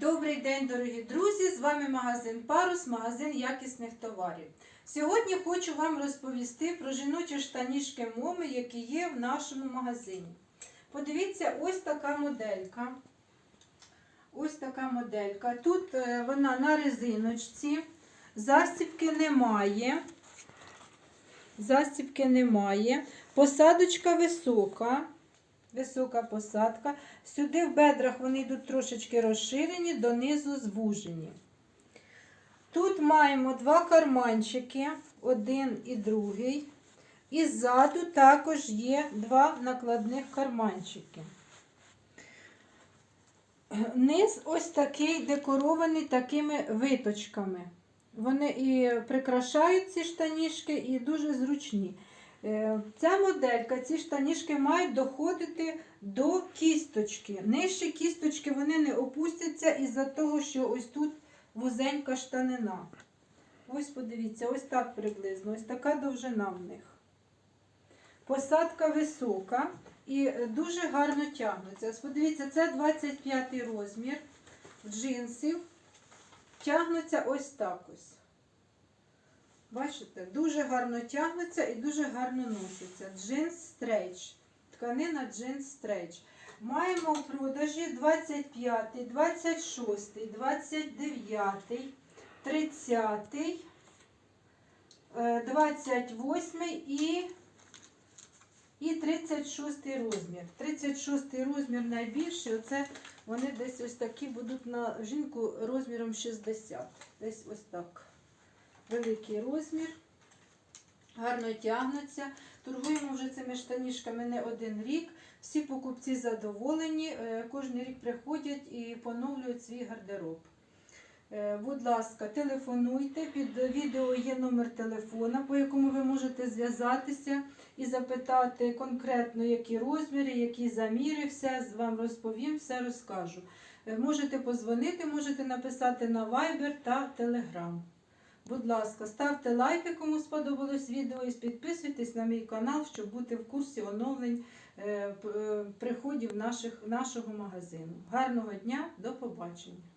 Добрий день, дорогі друзі! З вами магазин Парус, магазин якісних товарів. Сьогодні хочу вам розповісти про жіночі штанішки моми, які є в нашому магазині. Подивіться, ось така моделька. Ось така моделька. Тут е, вона на резиночці, застібки немає. Застібки немає. Посадочка висока. Висока посадка. Сюди в бедрах вони йдуть трошечки розширені, донизу звужені. Тут маємо два карманчики, один і другий. І ззаду також є два накладних карманчики. Низ ось такий декорований такими виточками. Вони і прикрашають ці штанішки, і дуже зручні. Е, Ця моделька, ці штанішки мають доходити до кісточки. Нижче кісточки вони не опустяться із-за того, що ось тут вузенька штанина. Ось подивіться, ось так приблизно, ось така довжина в них. Посадка висока і е, дуже гарно тягнуться. Ось Подивіться, це 25 розмір джинсів. Тягнуться ось так ось. Бачите, дуже гарно тягнуться і дуже гарно носиться. Джинс стрейч. Тканина джинс стрейч. Маємо в продажі 25, 26, 29, 30, е, 28 і, і 36 розмір. 36 розмір найбільший. Оце вони десь ось такі будуть на жінку розміром 60. Десь ось так великий розмір, гарно тягнуться. Торгуємо вже цими штанішками не один рік. Всі покупці задоволені, е, кожен рік приходять і поновлюють свій гардероб. Е, Будь ласка, телефонуйте. Під відео є номер телефона, по якому ви можете зв'язатися і запитати конкретно, які розміри, які заміри, все вам розповім, все розкажу. Е, Можете позвонити, можете написати на Viber та Telegram. Будь ласка, ставте лайки, кому сподобалось відео, і підписуйтесь на мій канал, щоб бути в курсі оновлень е, е, приходів наших, нашого магазину. Гарного дня, до побачення!